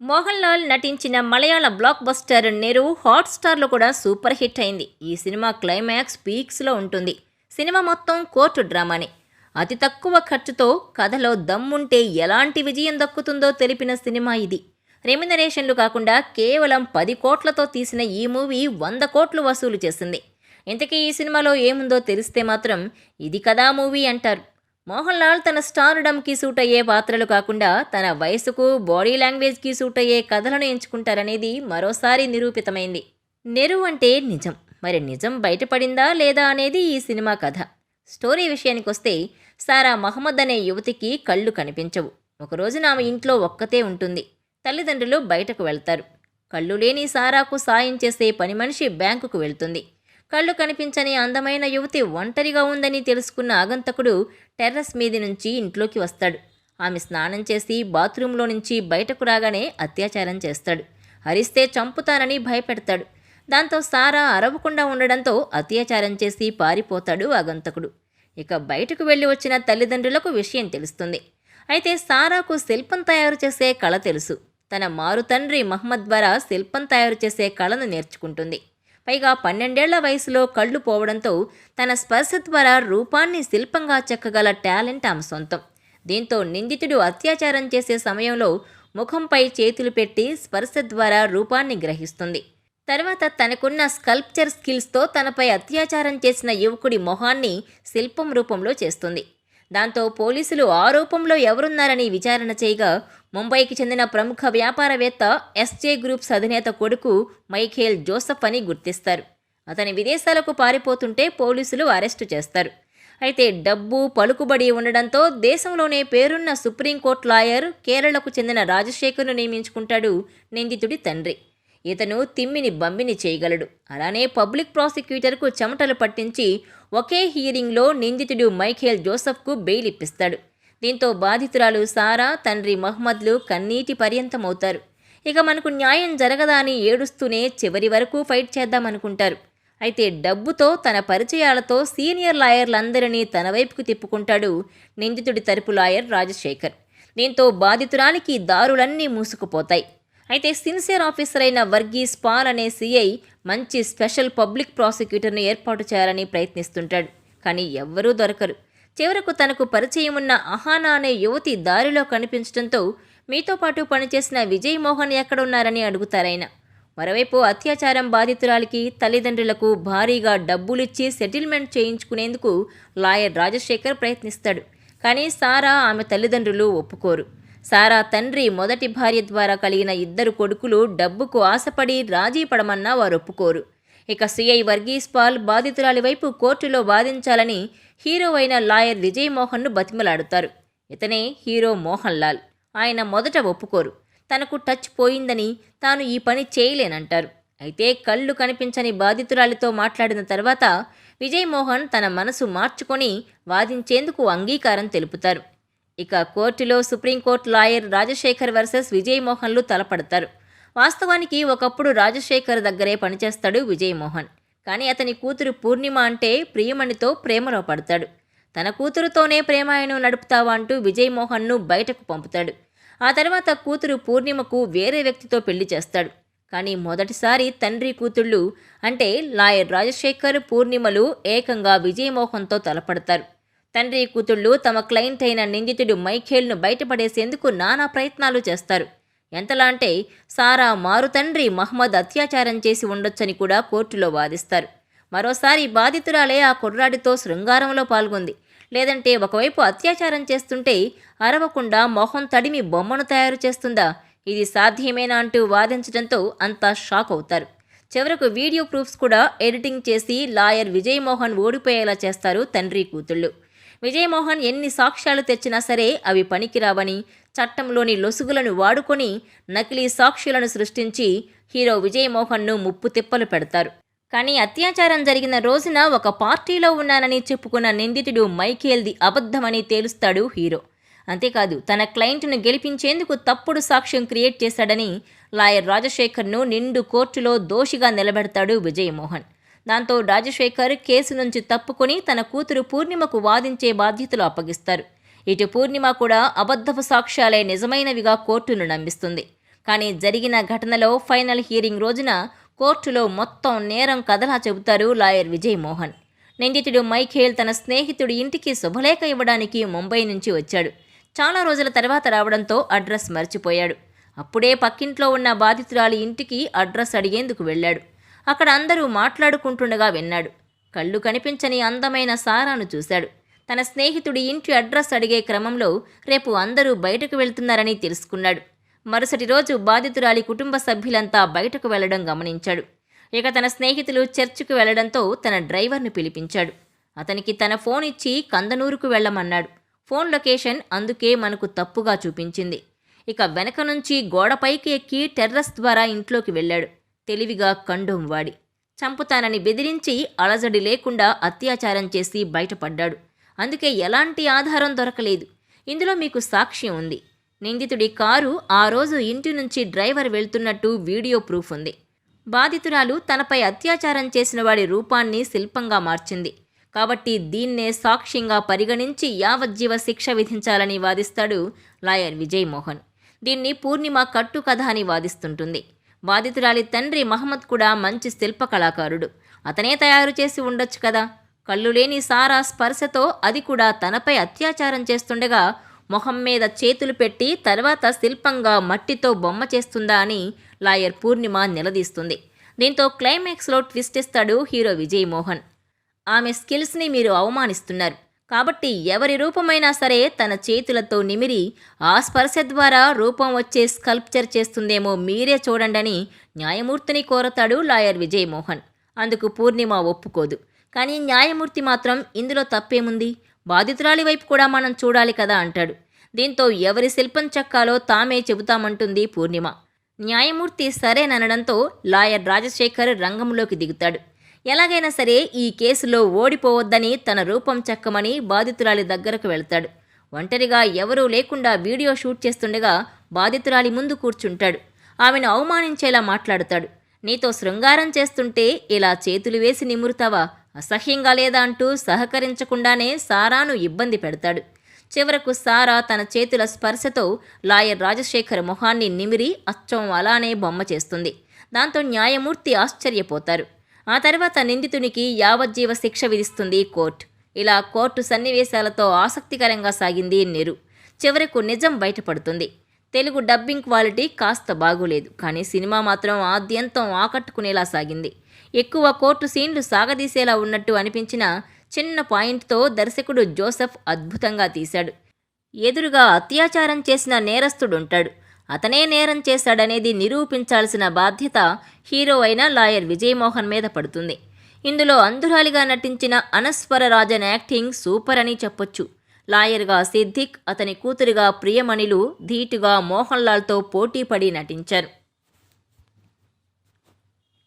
మోహన్ లాల్ నటించిన మలయాళ blockbuster నెరు హాట్స్టార్లో కూడా సూపర్ హిట్ అయింది. ఈ సినిమా క్లైమాక్స్ పీక్స్లో ఉంటుంది. సినిమా మొత్తం కోర్టు డ్రామానే. అతి తక్కువ ఖర్చుతో కథలో దమ్ముంటే ఎలాంటి విజయం దక్కుతుందో తెలిపిన సినిమా ఇది. రెమ్యునరేషన్లు కాకుండా కేవలం పది కోట్లతో తీసిన ఈ మూవీ వంద కోట్లు వసూలు చేసింది. ఇంతకీ ఈ సినిమాలో ఏముందో తెలిస్తే మాత్రం ఇది కదా మూవీ అంటారు. మోహన్ లాల్ తన స్టార్డమ్కి సూట్ అయ్యే పాత్రలు కాకుండా తన వయసుకు బాడీ లాంగ్వేజ్కి సూట్ అయ్యే కథలను ఎంచుకుంటారనేది మరోసారి నిరూపితమైంది. నెరు అంటే నిజం. మరి నిజం బయటపడిందా లేదా అనేది ఈ సినిమా కథ. స్టోరీ విషయానికొస్తే సారా మహమ్మద్ అనే యువతికి కళ్ళు కనిపించవు. ఒకరోజు ఆమె ఇంట్లో ఒక్కతే ఉంటుంది. తల్లిదండ్రులు బయటకు వెళ్తారు. కళ్ళు లేని సారాకు సాయం చేసే పని మనిషి బ్యాంకుకు వెళ్తుంది. కళ్ళు కనిపించని అందమైన యువతి ఒంటరిగా ఉందని తెలుసుకున్న ఆగంతకుడు టెర్రస్ మీది నుంచి ఇంట్లోకి వస్తాడు. ఆమె స్నానం చేసి బాత్రూంలో నుంచి బయటకు రాగానే అత్యాచారం చేస్తాడు. హరిస్తే చంపుతానని భయపెడతాడు. దాంతో సారా అరవకుండా ఉండడంతో అత్యాచారం చేసి పారిపోతాడు ఆగంతకుడు. ఇక బయటకు వెళ్ళి వచ్చిన తల్లిదండ్రులకు విషయం తెలుస్తుంది. అయితే సారాకు శిల్పం తయారు చేసే కళ తెలుసు. తన మారు తండ్రి మహమ్మద్ ద్వారా శిల్పం తయారు చేసే కళను నేర్చుకుంటుంది. పైగా పన్నెండేళ్ళ వయసులో కళ్ళు పోవడంతో తన స్పర్శ ద్వారా రూపాన్ని శిల్పంగా చెక్కగల టాలెంట్ ఆమె సొంతం. దీంతో నిందితుడు అత్యాచారం చేసే సమయంలో ముఖంపై చేతులు పెట్టి స్పర్శ ద్వారా రూపాన్ని గ్రహిస్తుంది. తర్వాత తనకున్న స్కల్ప్చర్ స్కిల్స్తో తనపై అత్యాచారం చేసిన యువకుడి మొహాన్ని శిల్పం రూపంలో చేస్తుంది. దాంతో పోలీసులు ఆరోపంలో ఎవరున్నారని విచారణ చేయగా ముంబైకి చెందిన ప్రముఖ వ్యాపారవేత్త ఎస్జే గ్రూప్స్ అధినేత కొడుకు మైఖేల్ జోసఫ్ అని గుర్తిస్తారు. అతని విదేశాలకు పారిపోతుంటే పోలీసులు అరెస్టు చేస్తారు. అయితే డబ్బు పలుకుబడి ఉండడంతో దేశంలోనే పేరున్న సుప్రీంకోర్టు లాయర్ కేరళకు చెందిన రాజశేఖర్ను నియమించుకుంటాడు నిందితుడి తండ్రి. ఇతను తిమ్మిని బమ్మిని చేయగలడు. అలానే పబ్లిక్ ప్రాసిక్యూటర్కు చెమటలు పట్టించి ఒకే హియరింగ్లో నిందితుడు మైఖేల్ జోసఫ్కు బెయిల్ ఇప్పిస్తాడు దీంతో బాధితురాలు సారా తండ్రి మహమ్మద్లు కన్నీటి పర్యంతమవుతారు. ఇక మనకు న్యాయం జరగదా అని ఏడుస్తూనే చివరి వరకు ఫైట్ చేద్దామనుకుంటారు. అయితే డబ్బుతో తన పరిచయాలతో సీనియర్ లాయర్లందరినీ తన వైపుకు తిప్పుకుంటాడు నిందితుడి తరపు లాయర్ రాజశేఖర్. దీంతో బాధితురాలికి దారులన్నీ మూసుకుపోతాయి. అయితే సిన్సియర్ ఆఫీసర్ అయిన వర్గీస్ పాల్ అనే సీఐ మంచి స్పెషల్ పబ్లిక్ ప్రాసిక్యూటర్ను ఏర్పాటు చేయాలని ప్రయత్నిస్తుంటాడు. కానీ ఎవ్వరూ దొరకరు. చివరకు తనకు పరిచయం ఉన్న అహానా అనే యువతి దారిలో కనిపించడంతో మీతో పాటు పనిచేసిన విజయ్ మోహన్ ఎక్కడున్నారని అడుగుతారాయన. మరోవైపు అత్యాచారం బాధితురాలికి తల్లిదండ్రులకు భారీగా డబ్బులిచ్చి సెటిల్మెంట్ చేయించుకునేందుకు లాయర్ రాజశేఖర్ ప్రయత్నిస్తాడు. కానీ సారా ఆమె తల్లిదండ్రులు ఒప్పుకోరు. సారా తండ్రి మొదటి భార్య ద్వారా కలిగిన ఇద్దరు కొడుకులు డబ్బుకు ఆశపడి రాజీ పడమన్నా వారు ఒప్పుకోరు ఇక సిఐ వర్గీస్ పాల్ బాధితురాలి వైపు కోర్టులో వాదించాలని హీరో అయిన లాయర్ విజయ్ మోహన్ను బతిమలాడుతారు. ఇతనే హీరో మోహన్ లాల్. ఆయన మొదట ఒప్పుకోరు. తనకు టచ్ పోయిందని తాను ఈ పని చేయలేనంటారు. అయితే కళ్ళు కనిపించని బాధితురాలితో మాట్లాడిన తర్వాత విజయ్ మోహన్ తన మనసు మార్చుకొని వాదించేందుకు అంగీకారం తెలుపుతారు. ఇక కోర్టులో supreme court lawyer Rajasekhar versus Vijay మోహన్లు తలపడతారు. వాస్తవానికి ఒకప్పుడు రాజశేఖర్ దగ్గరే పనిచేస్తాడు విజయ్ మోహన్ కానీ అతని కూతురు పూర్ణిమ అంటే ప్రియమణితో ప్రేమలో పడతాడు. తన కూతురుతోనే ప్రేమాయను నడుపుతావా అంటూ విజయ్ మోహన్ను బయటకు పంపుతాడు. ఆ తర్వాత కూతురు పూర్ణిమకు వేరే వ్యక్తితో పెళ్ళి చేస్తాడు. కానీ మొదటిసారి తండ్రి కూతుళ్ళు అంటే లాయర్ రాజశేఖర్ పూర్ణిమలు ఏకంగా విజయ్ మోహన్తో తలపడతారు. తండ్రి కూతుళ్ళు తమ క్లయింట్ అయిన నిందితుడు మైఖేల్ను బయటపడేసేందుకు నానా ప్రయత్నాలు చేస్తారు. ఎంతలా అంటే సారా మారు తండ్రి మహమ్మద్ అత్యాచారం చేసి ఉండొచ్చని కూడా కోర్టులో వాదిస్తారు. మరోసారి బాధితురాలే ఆ కుర్రాడితో శృంగారంలో పాల్గొంది. లేదంటే ఒకవైపు అత్యాచారం చేస్తుంటే అరవకుండా మొహం తడిమి బొమ్మను తయారు చేస్తుందా? ఇది సాధ్యమేనా అంటూ వాదించడంతో అంతా షాక్ అవుతారు. చివరకు వీడియో ప్రూఫ్స్ కూడా ఎడిటింగ్ చేసి లాయర్ విజయ్ మోహన్ ఓడిపోయేలా చేస్తారు తండ్రి కూతుళ్ళు. విజయమోహన్ ఎన్ని సాక్ష్యాలు తెచ్చినా సరే అవి పనికిరావని చట్టంలోని లొసుగులను వాడుకొని నకిలీ సాక్షులను సృష్టించి హీరో విజయమోహన్ను ముప్పు తిప్పలు పెడతారు. కానీ అత్యాచారం జరిగిన రోజున ఒక పార్టీలో ఉన్నానని చెప్పుకున్న నిందితుడు మైకేల్ది అబద్ధమని తేలుస్తాడు హీరో. అంతేకాదు తన క్లయింట్ను గెలిపించేందుకు తప్పుడు సాక్ష్యం క్రియేట్ చేశాడని లాయర్ రాజశేఖర్ను నిండు కోర్టులో దోషిగా నిలబెడతాడు విజయమోహన్. దాంతో రాజశేఖర్ కేసు నుంచి తప్పుకొని తన కూతురు పూర్ణిమకు వాదించే బాధ్యతలు అప్పగిస్తారు. ఇటు పూర్ణిమ కూడా అబద్ధపు సాక్ష్యాలే నిజమైనవిగా కోర్టును నమ్మిస్తుంది. కానీ జరిగిన ఘటనలో ఫైనల్ హియరింగ్ రోజున కోర్టులో మొత్తం నేరం కథలా చెబుతారు లాయర్ విజయ్ మోహన్. నిందితుడు మైఖేల్ తన స్నేహితుడి ఇంటికి శుభలేఖ ఇవ్వడానికి ముంబై నుంచి వచ్చాడు. చాలా రోజుల తర్వాత రావడంతో అడ్రస్ మర్చిపోయాడు. అప్పుడే పక్కింట్లో ఉన్న బాధితురాలి ఇంటికి అడ్రస్ అడిగేందుకు వెళ్ళాడు. అక్కడ అందరూ మాట్లాడుకుంటుండగా విన్నాడు. కళ్ళు కనిపించని అందమైన సారాను చూశాడు. తన స్నేహితుడి ఇంటి అడ్రస్ అడిగే క్రమంలో రేపు అందరూ బయటకు వెళ్తున్నారని తెలుసుకున్నాడు. మరుసటి రోజు బాధితురాలి కుటుంబ సభ్యులంతా బయటకు వెళ్ళడం గమనించాడు. ఇక తన స్నేహితులు చర్చికి వెళ్ళడంతో తన డ్రైవర్ను పిలిపించాడు. అతనికి తన ఫోన్ ఇచ్చి కందనూరుకు వెళ్ళమన్నాడు. ఫోన్ లొకేషన్ అందుకే మనకు తప్పుగా చూపించింది. ఇక వెనక నుంచి గోడపైకి ఎక్కి టెర్రస్ ద్వారా ఇంట్లోకి వెళ్ళాడు. తెలివిగా కండోం వాడి. చంపుతానని బెదిరించి అలజడి లేకుండా అత్యాచారం చేసి బయటపడ్డాడు. అందుకే ఎలాంటి ఆధారం దొరకలేదు. ఇందులో మీకు సాక్ష్యం ఉంది. నిందితుడి కారు ఆ రోజు ఇంటి నుంచి డ్రైవర్ వెళ్తున్నట్టు వీడియో ప్రూఫ్ ఉంది. బాధితురాలు తనపై అత్యాచారం చేసిన వాడి రూపాన్ని శిల్పంగా మార్చింది. కాబట్టి దీన్నే సాక్ష్యంగా పరిగణించి యావజ్జీవ శిక్ష విధించాలని వాదిస్తాడు లాయర్ విజయ్ మోహన్. దీన్ని పూర్ణిమ కట్టు కథ అని వాదిస్తుంటుంది. బాధితురాలి తండ్రి మహమ్మద్ కూడా మంచి శిల్ప కళాకారుడు. అతనే తయారు చేసి ఉండొచ్చు కదా. కళ్ళు లేని సారా స్పర్శతో అది కూడా తనపై అత్యాచారం చేస్తుండగా మొహం మీద చేతులు పెట్టి తర్వాత శిల్పంగా మట్టితో బొమ్మ చేస్తుందా అని లాయర్ పూర్ణిమ నిలదీస్తుంది. దీంతో క్లైమాక్స్లో ట్విస్ట్ ఇస్తాడు హీరో విజయ్ మోహన్. ఆమె స్కిల్స్ని మీరు అవమానిస్తున్నారు. కాబట్టి ఎవరి రూపమైనా సరే తన చేతులతో నిమిరి ఆ స్పర్శ ద్వారా రూపం వచ్చే స్కల్ప్చర్ చేస్తుందేమో మీరే చూడండని న్యాయమూర్తిని కోరతాడు లాయర్ విజయ్ మోహన్ అందుకు పూర్ణిమ ఒప్పుకోదు. కానీ న్యాయమూర్తి మాత్రం ఇందులో తప్పేముంది? బాధితురాలి వైపు కూడా మనం చూడాలి కదా అంటాడు. దీంతో ఎవరి శిల్పం చెక్కాలో తామే చెబుతామంటుంది పూర్ణిమ. న్యాయమూర్తి సరేననడంతో లాయర్ రాజశేఖర్ రంగంలోకి దిగుతాడు. ఎలాగైనా సరే ఈ కేసులో ఓడిపోవద్దని తన రూపం చెక్కమని బాధితురాలి దగ్గరకు వెళ్తాడు. ఒంటరిగా ఎవరూ లేకుండా వీడియో షూట్ చేస్తుండగా బాధితురాలి ముందు కూర్చుంటాడు. ఆమెను అవమానించేలా మాట్లాడుతాడు. నీతో శృంగారం చేస్తుంటే ఇలా చేతులు వేసి నిమురుతావా? అసహ్యంగా లేదా అంటూ సహకరించకుండానే సారాను ఇబ్బంది పెడతాడు. చివరకు సారా తన చేతుల స్పర్శతో లాయర్ రాజశేఖర్ మొహాన్ని నిమిరి అచ్చం అలానే బొమ్మ చేస్తుంది. దాంతో న్యాయమూర్తి ఆశ్చర్యపోతారు. ఆ తర్వాత నిందితునికి యావజ్జీవ శిక్ష విధిస్తుంది కోర్టు. ఇలా కోర్టు సన్నివేశాలతో ఆసక్తికరంగా సాగింది నెరు. చివరకు నిజం బయటపడుతుంది. తెలుగు డబ్బింగ్ క్వాలిటీ కాస్త బాగోలేదు. కానీ సినిమా మాత్రం ఆద్యంతం ఆకట్టుకునేలా సాగింది. ఎక్కువ కోర్టు సీన్లు సాగదీసేలా ఉన్నట్టు అనిపించిన చిన్న పాయింట్తో దర్శకుడు జోసెఫ్ అద్భుతంగా తీశాడు. ఎదురుగా అత్యాచారం చేసిన నేరస్తుడుంటాడు. అతనే నేరం చేశాడనేది నిరూపించాల్సిన బాధ్యత హీరో అయిన లాయర్ విజయమోహన్ మీద పడుతుంది. ఇందులో అంధురాలిగా నటించిన అనస్వర రాజన్ యాక్టింగ్ సూపర్ అని చెప్పొచ్చు. లాయర్గా సిద్దిక్ అతని కూతురుగా ప్రియమణిలు ధీటుగా మోహన్ లాల్తో పోటీపడి నటించారు.